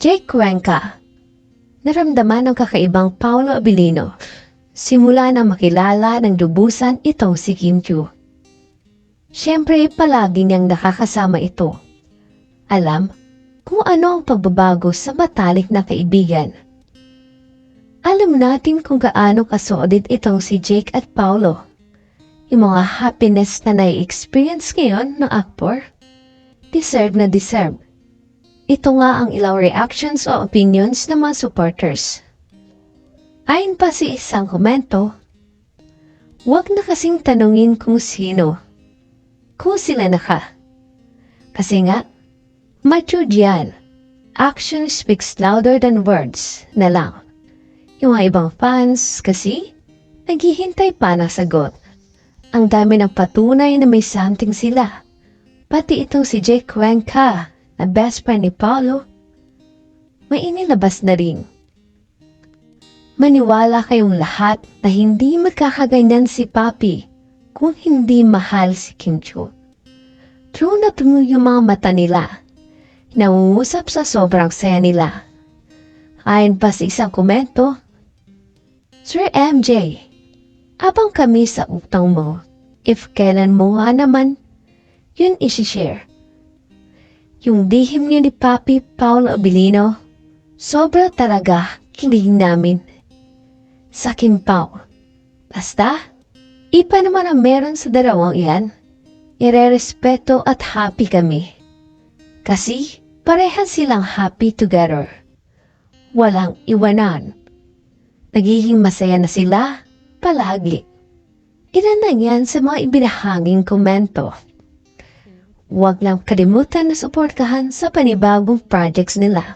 Jake Cuenca. Naramdaman ng kakaibang Paulo Abilino. Simula na makilala ng lubusan itong si Kim Chu. Siyempre, palagi niyang nakakasama ito. Alam kung ano ang pagbabago sa matalik na kaibigan. Alam natin kung gaano kasodid itong si Jake at Paulo. Yung mga happiness na nai-experience ngayon ng actor, deserve na deserve. Ito nga ang ilang reactions o opinions ng mga supporters. Ayon pa si isang komento, huwag na kasing tanungin kung sino, kung sila na ka. Kasi nga, mature yan. Action speaks louder than words na lang. Yung ibang fans kasi, naghihintay pa ng sagot. Ang dami ng patunay na may something sila. Pati itong si Jake Cuenca, na best friend ni Paulo, may inilabas na rin. Maniwala kayong lahat na hindi magkakaganyan si Papi kung hindi mahal si Kim Chu. True na true yung mga mata nila. Nangungusap sa sobrang saya nila. Ayon pa sa isang komento, Sir MJ, abang kami sa utang mo. If kailan mo naman, yun isi-share. Yung dihim niya ni Papi Paul Abilino, sobra talaga kilig namin. Sa Kimpaw. Basta, ipa naman ang meron sa dalawang iyan. Irerespeto at happy kami. Kasi, parehan silang happy together. Walang iwanan. Nagiging masaya na sila palagi. Ilan na yan sa mga ibinahaging komento. Huwag lang kalimutan na suportahan sa panibagong projects nila.